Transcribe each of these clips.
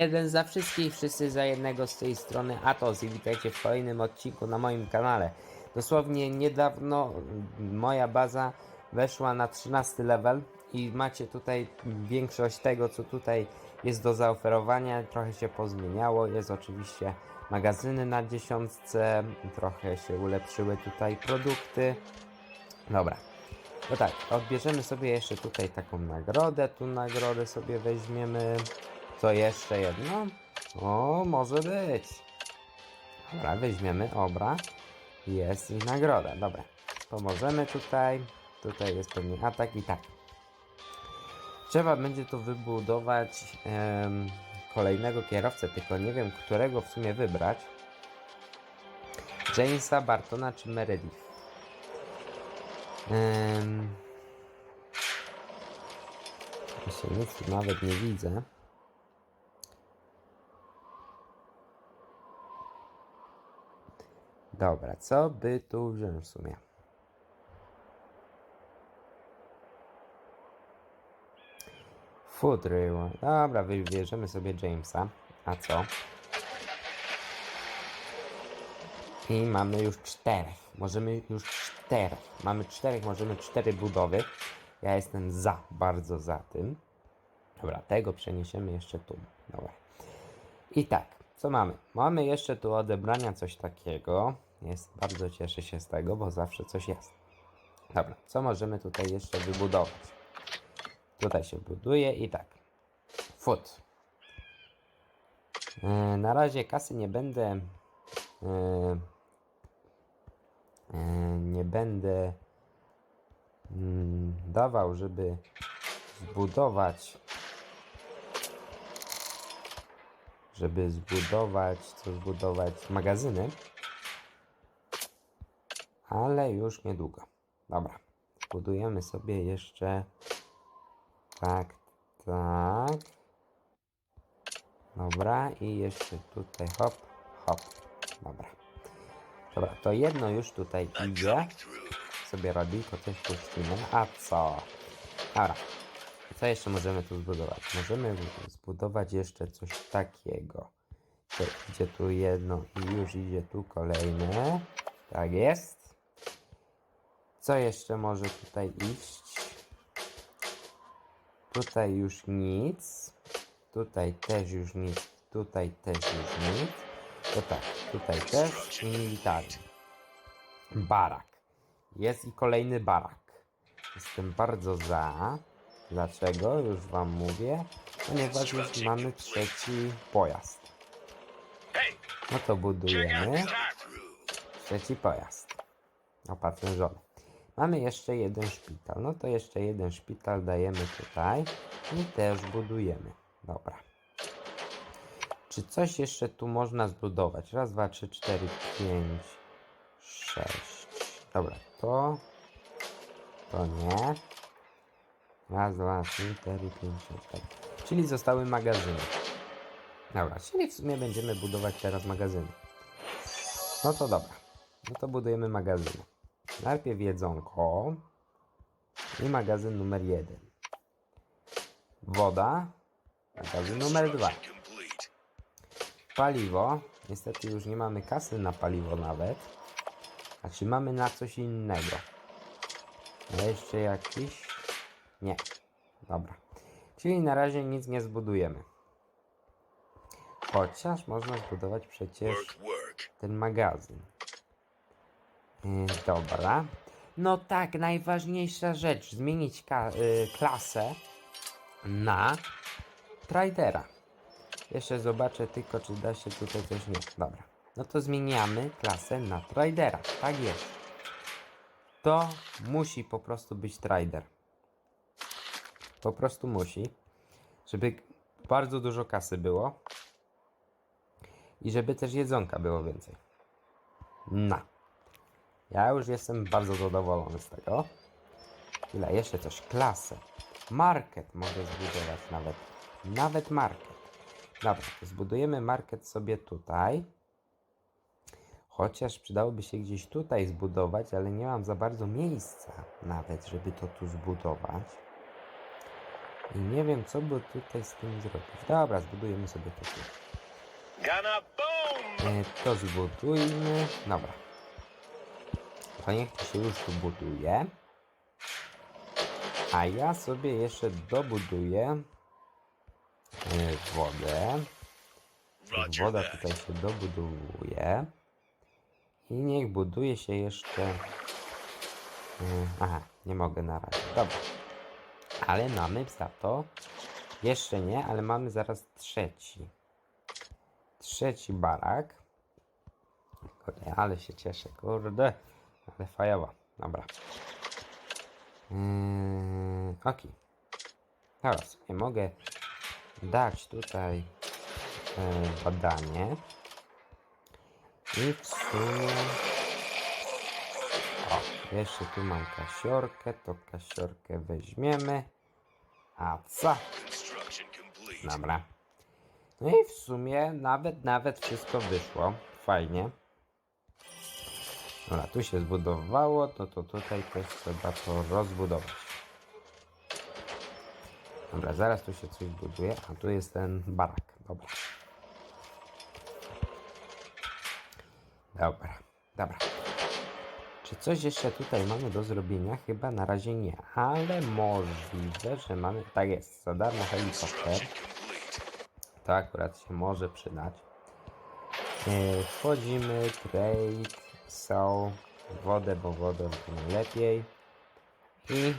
Jeden za wszystkich, wszyscy za jednego z tej strony Atos i witajcie w kolejnym odcinku na moim kanale. Dosłownie niedawno moja baza weszła na 13 level i macie tutaj większość tego co tutaj jest do zaoferowania. Trochę się pozmieniało, jest oczywiście magazyny na dziesiątce, trochę się ulepszyły tutaj produkty. Dobra, no tak, odbierzemy sobie jeszcze tutaj taką nagrodę. Tu nagrodę sobie weźmiemy. Co jeszcze jedno? O, może być. Dobra, weźmiemy obra. Jest i nagroda. Dobra, pomożemy tutaj. Tutaj jest pewnie atak i tak. Trzeba będzie tu wybudować em, kolejnego kierowcę, tylko nie wiem, którego w sumie wybrać. Jamesa, Bartona czy Meredith. Um, się nic tu nawet nie widzę. Dobra, co by tu wziąć w sumie? Food Railway. Dobra, wybierzemy sobie Jamesa. A co? I mamy już czterech. Możemy już czterech. Mamy czterech, możemy cztery budowy. Ja jestem za, bardzo za tym. Dobra, tego przeniesiemy jeszcze tu. Dobra. I tak, co mamy? Mamy jeszcze tu odebrania coś takiego. Jest, bardzo cieszę się z tego, bo zawsze coś jest. Dobra, co możemy tutaj jeszcze wybudować? Tutaj się buduje i tak. Food. Yy, na razie kasy nie będę yy, E, nie będę mm, dawał, żeby zbudować żeby zbudować, co zbudować magazyny ale już niedługo dobra, zbudujemy sobie jeszcze tak, tak dobra i jeszcze tutaj hop, hop dobra Dobra, to jedno już tutaj idzie. Sobie robi, to też puścimy. A co? Dobra. Co jeszcze możemy tu zbudować? Możemy zbudować jeszcze coś takiego. To idzie tu jedno i już idzie tu kolejne. Tak jest. Co jeszcze może tutaj iść? Tutaj już nic. Tutaj też już nic. Tutaj też już nic. To tak, tutaj też i militarny. Barak. Jest i kolejny barak. Jestem bardzo za. Dlaczego? Już wam mówię. Ponieważ już mamy trzeci pojazd. No to budujemy trzeci pojazd. Opancerzony. Mamy jeszcze jeden szpital. No to jeszcze jeden szpital dajemy tutaj i też budujemy. Dobra. Czy coś jeszcze tu można zbudować? Raz, dwa, trzy, cztery, pięć, sześć. Dobra, to... To nie. Raz, dwa, trzy, cztery, pięć, sześć. Tak. Czyli zostały magazyny. Dobra, czyli w sumie będziemy budować teraz magazyny. No to dobra. No to budujemy magazyny. Najpierw jedzonko. I magazyn numer jeden. Woda. Magazyn numer dwa. Paliwo. Niestety już nie mamy kasy na paliwo nawet. A czy mamy na coś innego? A jeszcze jakiś? Nie. Dobra. Czyli na razie nic nie zbudujemy. Chociaż można zbudować przecież ten magazyn. Dobra. No tak, najważniejsza rzecz. Zmienić yy, klasę na tradera. Jeszcze zobaczę tylko, czy da się tutaj coś nie. Dobra. No to zmieniamy klasę na tradera. Tak jest. To musi po prostu być trader. Po prostu musi. Żeby bardzo dużo kasy było. I żeby też jedzonka było więcej. No. Ja już jestem bardzo zadowolony z tego. Ile jeszcze coś? Klasę. Market mogę zbudować nawet. Nawet market. Dobra, zbudujemy market sobie tutaj. Chociaż przydałoby się gdzieś tutaj zbudować, ale nie mam za bardzo miejsca nawet, żeby to tu zbudować. I nie wiem, co by tutaj z tym zrobić. Dobra, zbudujemy sobie to tu. E, to zbudujmy. Dobra. To niech to się już tu buduje. A ja sobie jeszcze dobuduję e, wodę. Woda tutaj się dobudowuje. I niech buduje się jeszcze. e, Aha, nie mogę na razie. Dobra. Ale mamy za to. Jeszcze nie, ale mamy zaraz trzeci. Trzeci barak. Kurde, ale się cieszę, kurde. Ale fajowo. Dobra. Yy, ok. Teraz nie mogę dać tutaj e, badanie. I w sumie... O, jeszcze tu mam kasiorkę, to kasiorkę weźmiemy. A co? Dobra. No i w sumie nawet, nawet wszystko wyszło. Fajnie. Dobra, tu się zbudowało, to, to tutaj też trzeba to rozbudować. Dobra, zaraz tu się coś buduje, a tu jest ten barak. Dobra. Dobra, dobra. Czy coś jeszcze tutaj mamy do zrobienia? Chyba na razie nie, ale możliwe, że mamy. Tak jest, za darmo helikopter. To akurat się może przydać. E, wchodzimy, trade, są wodę, bo wodę to najlepiej. I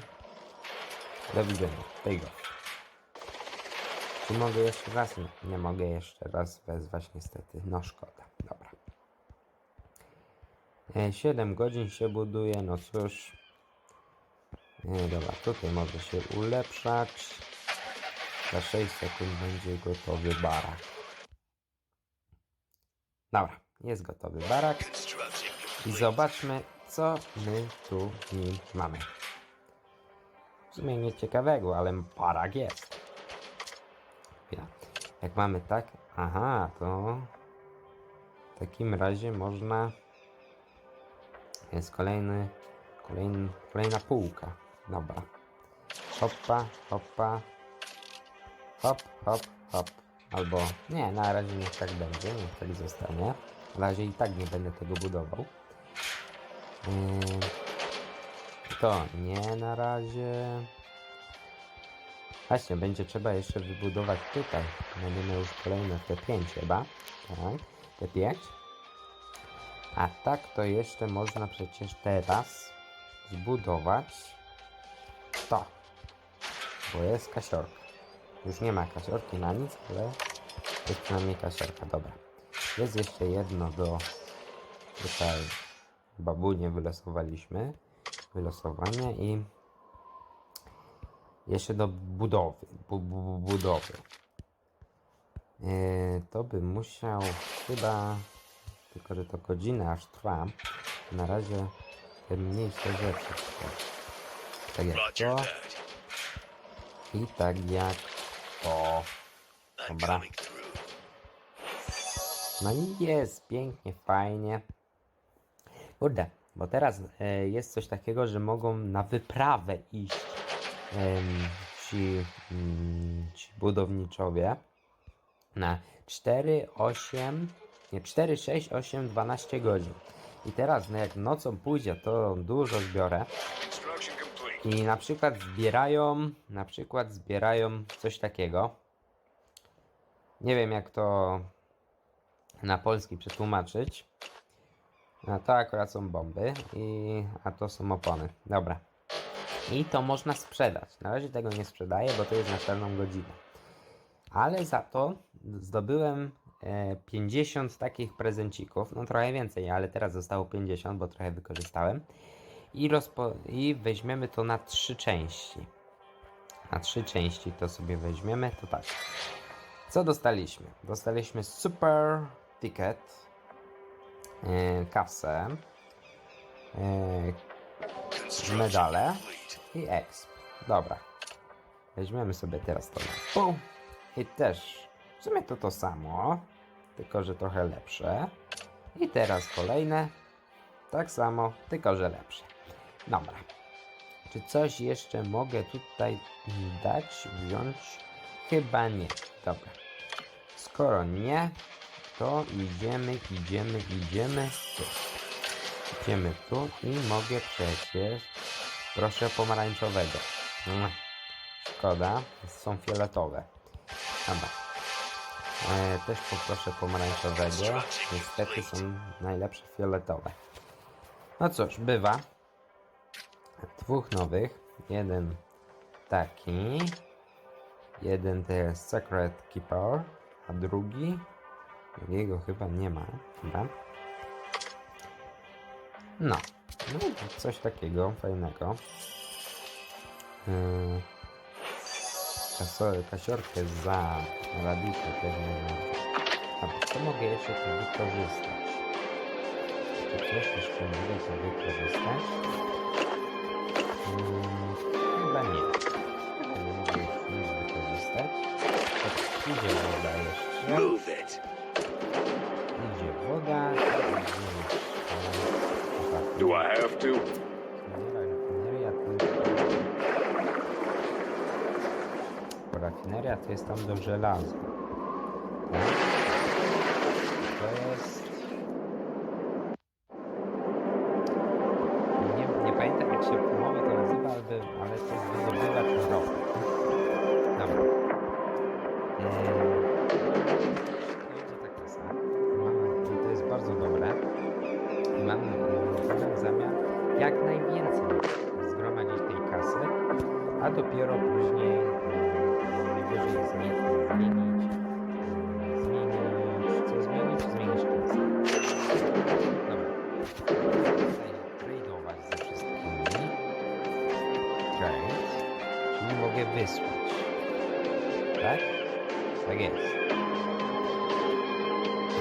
do widzenia. Tego. Czy mogę jeszcze raz? Nie, nie mogę jeszcze raz wezwać niestety. No szkoda. Dobra. E, 7 godzin się buduje, no cóż. E, dobra, tutaj może się ulepszać. Za 6 sekund będzie gotowy barak. Dobra, jest gotowy barak. I zobaczmy, co my tu w nim mamy. W sumie nic ciekawego, ale barak jest. Jak mamy tak, aha, to w takim razie można. Jest kolejny, kolejny, kolejna półka. Dobra. Hoppa, hoppa. Hop, hop, hop. Albo nie, na razie niech tak będzie, niech tak zostanie. Na razie i tak nie będę tego budował. Yy, to nie na razie. Właśnie, będzie trzeba jeszcze wybudować tutaj. Będziemy już kolejne te 5 chyba. Tak, te 5. A tak to jeszcze można przecież teraz zbudować to. Bo jest kasiorka. Już nie ma kasiorki na nic, ale jest przynajmniej kasiorka. Dobra. Jest jeszcze jedno do tutaj babunie wylosowaliśmy. Wylosowanie i jeszcze do budowy. Bu, bu, bu, budowy. Yy, to by musiał chyba, tylko że to godzinę aż trwa. Na razie te mniejsze rzeczy. Tak jak to i tak jak to. Dobra. No i jest pięknie, fajnie. Kurde, bo teraz e, jest coś takiego, że mogą na wyprawę iść em, ci, mm, ci budowniczowie na 4, 8, nie 4, 6, 8, 12 godzin. I teraz no jak nocą pójdzie, to dużo zbiorę. I na przykład zbierają, na przykład zbierają coś takiego. Nie wiem jak to na polski przetłumaczyć. A to akurat są bomby, i, a to są opony. Dobra. I to można sprzedać. Na razie tego nie sprzedaję, bo to jest na czarną godzinę. Ale za to zdobyłem e, 50 takich prezencików. No trochę więcej, ale teraz zostało 50, bo trochę wykorzystałem. I, I weźmiemy to na trzy części. Na trzy części to sobie weźmiemy. To tak. Co dostaliśmy? Dostaliśmy super ticket, e, kasę, e, medale i exp. Dobra. Weźmiemy sobie teraz to na pół. I też w sumie to to samo, tylko że trochę lepsze. I teraz kolejne. Tak samo, tylko że lepsze. Dobra. Czy coś jeszcze mogę tutaj dać, wziąć? Chyba nie. Dobra. Skoro nie, to idziemy, idziemy, idziemy tu. Idziemy tu i mogę przecież... Proszę pomarańczowego. Mm, Szkoda, są fioletowe. Dobra. E, też poproszę pomarańczowego. Niestety są najlepsze fioletowe. No cóż, bywa. Dwóch nowych. Jeden taki. Jeden to jest Secret Keeper, a drugi. Drugiego chyba nie ma. Chyba. No. No coś takiego fajnego. Yy, kasiorkę za radikę też nie ma. A co mogę jeszcze tu wykorzystać? Czy coś jeszcze mogę tu wykorzystać? Mm, chyba nie. Chyba nie mogę już nic wykorzystać. Tak, idzie woda jeszcze. Move it. Woda. Do I have to? Rafineria to... Bo Rafineria to jest tam do żelaza. Tak? To jest... wysłać. Tak? Tak jest.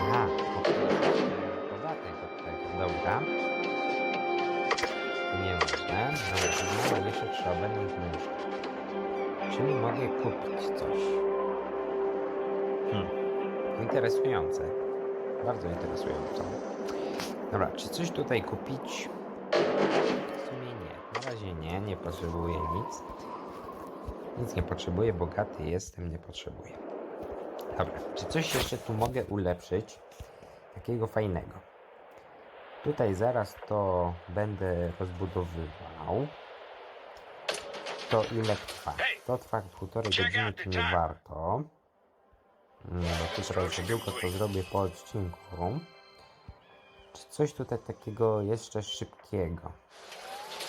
Aha, podatek od tego. Dobra. Nieważne. Dobra, no, jeszcze trzeba będzie zmniejszyć. Czyli mogę kupić coś. Hmm. Interesujące. Bardzo interesujące. Dobra, czy coś tutaj kupić? W sumie nie. Na razie nie, nie potrzebuję nic. Nic nie potrzebuję, bogaty jestem, nie potrzebuję. Dobra, czy coś jeszcze tu mogę ulepszyć? Takiego fajnego. Tutaj zaraz to będę rozbudowywał. To ile trwa? To trwa półtorej godziny, to nie warto. No, to teraz za długo to zrobię po odcinku. Czy coś tutaj takiego jeszcze szybkiego?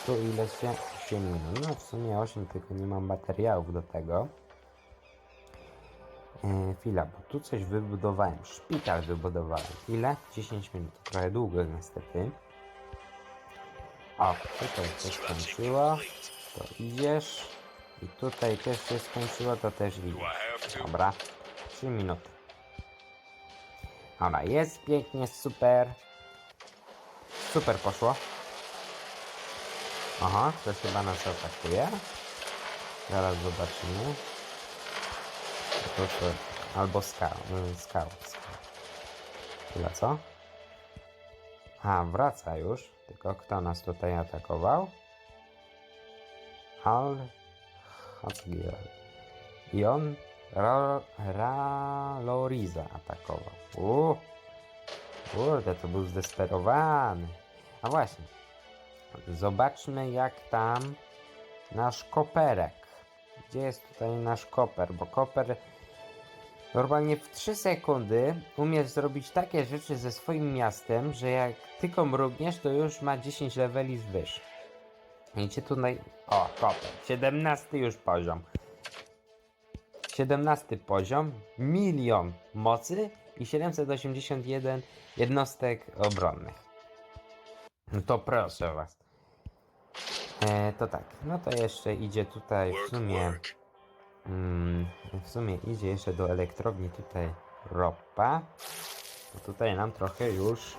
Tu ile się? 8 minut. No w sumie 8, tylko nie mam materiałów do tego. E, chwila, bo tu coś wybudowałem. Szpital wybudowałem. Ile? 10 minut. Trochę długo niestety. O, tutaj się skończyło. To idziesz. I tutaj też się skończyło, to też idziesz. Dobra. 3 minuty. Dobra, jest pięknie, super. Super poszło. Aha, to chyba nas atakuje. Zaraz zobaczymy. To, albo y, skał. Tyle co? A, wraca już. Tylko kto nas tutaj atakował? Al... Hatzgiel. I on Ra, Raloriza atakował. Uuu. Kurde, to był zdesperowany. A właśnie. Zobaczmy jak tam nasz koperek. Gdzie jest tutaj nasz koper? Bo koper normalnie w 3 sekundy umiesz zrobić takie rzeczy ze swoim miastem, że jak tylko mrugniesz, to już ma 10 leveli zwyż. Widzicie tutaj... O, koper. 17 już poziom. 17 poziom, milion mocy i 781 jednostek obronnych. No to proszę was. E, to tak, no to jeszcze idzie tutaj w sumie, mm, w sumie idzie jeszcze do elektrowni tutaj ropa. Bo tutaj nam trochę już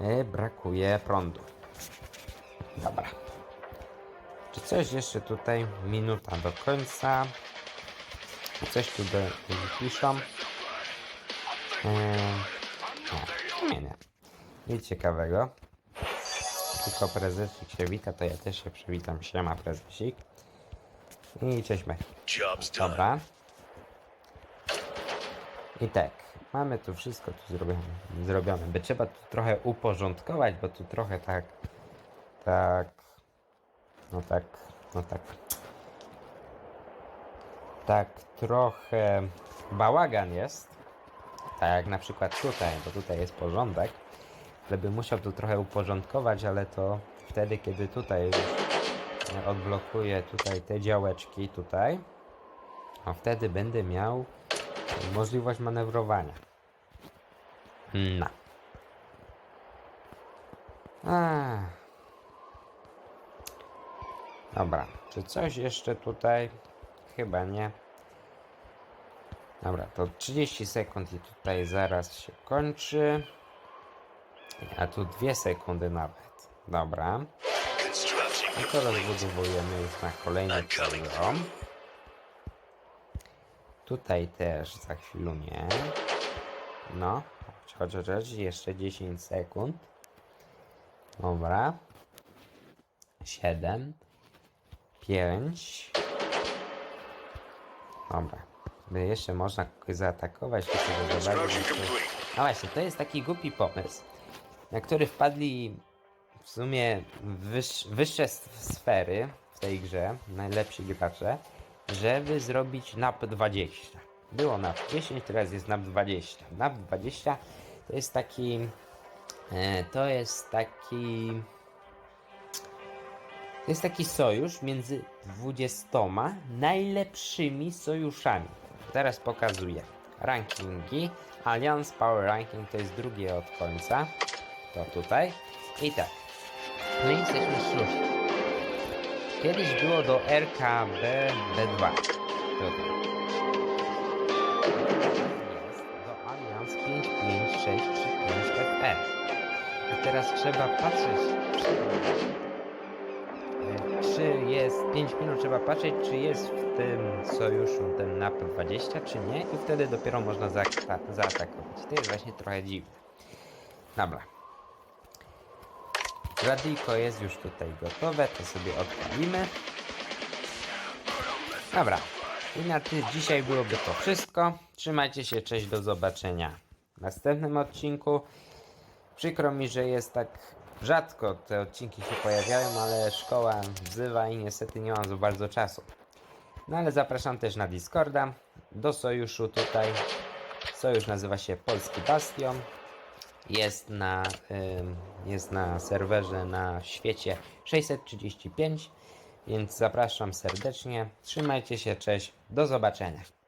e, brakuje prądu. Dobra. Czy coś jeszcze tutaj? Minuta do końca. Coś tu do, piszą. Nie, nie, nie. Nic ciekawego. Tylko prezesik się wita, to ja też się przywitam. Siema prezesik. I cześć Mech. Dobra. I tak, mamy tu wszystko tu zrobione, zrobione. By trzeba tu trochę uporządkować, bo tu trochę tak, tak, no tak, no tak, tak trochę bałagan jest. Tak jak na przykład tutaj, bo tutaj jest porządek. Ale bym musiał tu trochę uporządkować, ale to wtedy, kiedy tutaj e, odblokuję tutaj te działeczki tutaj, a wtedy będę miał możliwość manewrowania. No. Dobra, czy coś jeszcze tutaj? Chyba nie. Dobra, to 30 sekund i tutaj zaraz się kończy. A tu 2 sekundy nawet. Dobra. I to complete. rozbudowujemy już na kolejny poziom. Tutaj też za chwilę. No, chodź, chodź, jeszcze 10 sekund. Dobra. 7, 5. Dobra. By jeszcze można kogoś zaatakować, zobaczyć. To- complete. no właśnie, to jest taki głupi pomysł, na który wpadli w sumie wyż, wyższe sfery w tej grze, najlepsi gracze, żeby zrobić NAP 20. Było NAP 10, teraz jest NAP 20. NAP 20 to jest taki... E, to jest taki... To jest taki sojusz między 20 najlepszymi sojuszami. Teraz pokazuję. Rankingi. Alliance Power Ranking to jest drugie od końca. To tutaj. I tak. My jesteśmy szóści. Kiedyś było do RKB B2. Tutaj. Jest do Alliance 5565 FE. I teraz trzeba patrzeć, czy, jest 5 minut, trzeba patrzeć, czy jest w tym sojuszu ten NAP 20, czy nie, i wtedy dopiero można zaata- zaatakować. To jest właśnie trochę dziwne. Dobra. Radyjko jest już tutaj gotowe, to sobie odpalimy. Dobra. I na ty dzisiaj byłoby to wszystko. Trzymajcie się, cześć, do zobaczenia w następnym odcinku. Przykro mi, że jest tak rzadko te odcinki się pojawiają, ale szkoła wzywa i niestety nie mam za bardzo czasu. No ale zapraszam też na Discorda, do sojuszu tutaj. Sojusz nazywa się Polski Bastion. Jest na, jest na serwerze na świecie 635, więc zapraszam serdecznie. Trzymajcie się, cześć, do zobaczenia.